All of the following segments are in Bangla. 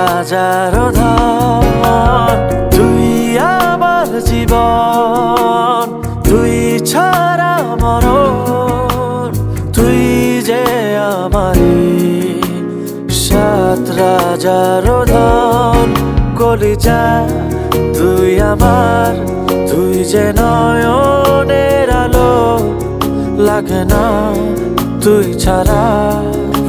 রাজার ধন, তুই আমার জীবন, তুই ছাড়া মরণ, তুই যে আমারি। সাত রাজার ধন, কলিজা, তুই আমার, তুই যে নয়নের আলো। লাগে না, তুই ছাড়া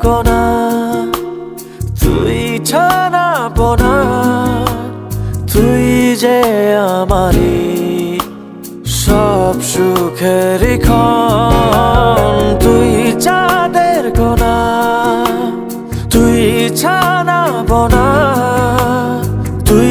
চাঁদের কোনা। তুই ছানা পোনা তুই যে আমারি সব সুখের ক্ষণ। তুই চাঁদের কোনা। তুই ছানা পোনা তুই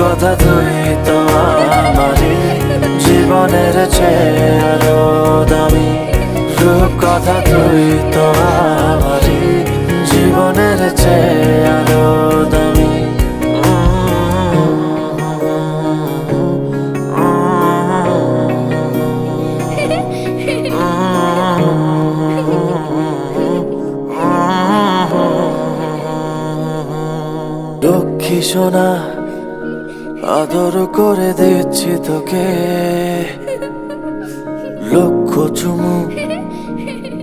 কথা তুই তো আমারই। জীবনের চেয়ে আরও দামি। রূপ কথা তুই তো আমারই। জীবনের চেয়ে আরও দামি। লক্ষ্মী সোনা আদর করে দিচ্ছি তোকে। লক্ষ চুমু,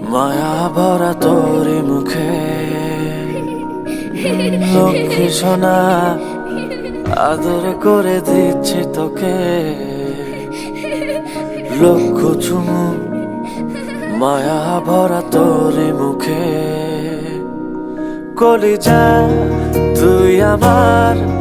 মায়া ভরা তোরি মুখে। লক্ষ্মী সোনা, আদর করে দিচ্ছি তোকে। লক্ষ চুমু, মায়া ভরা তোরি মুখে। কলিজা, তুই আমার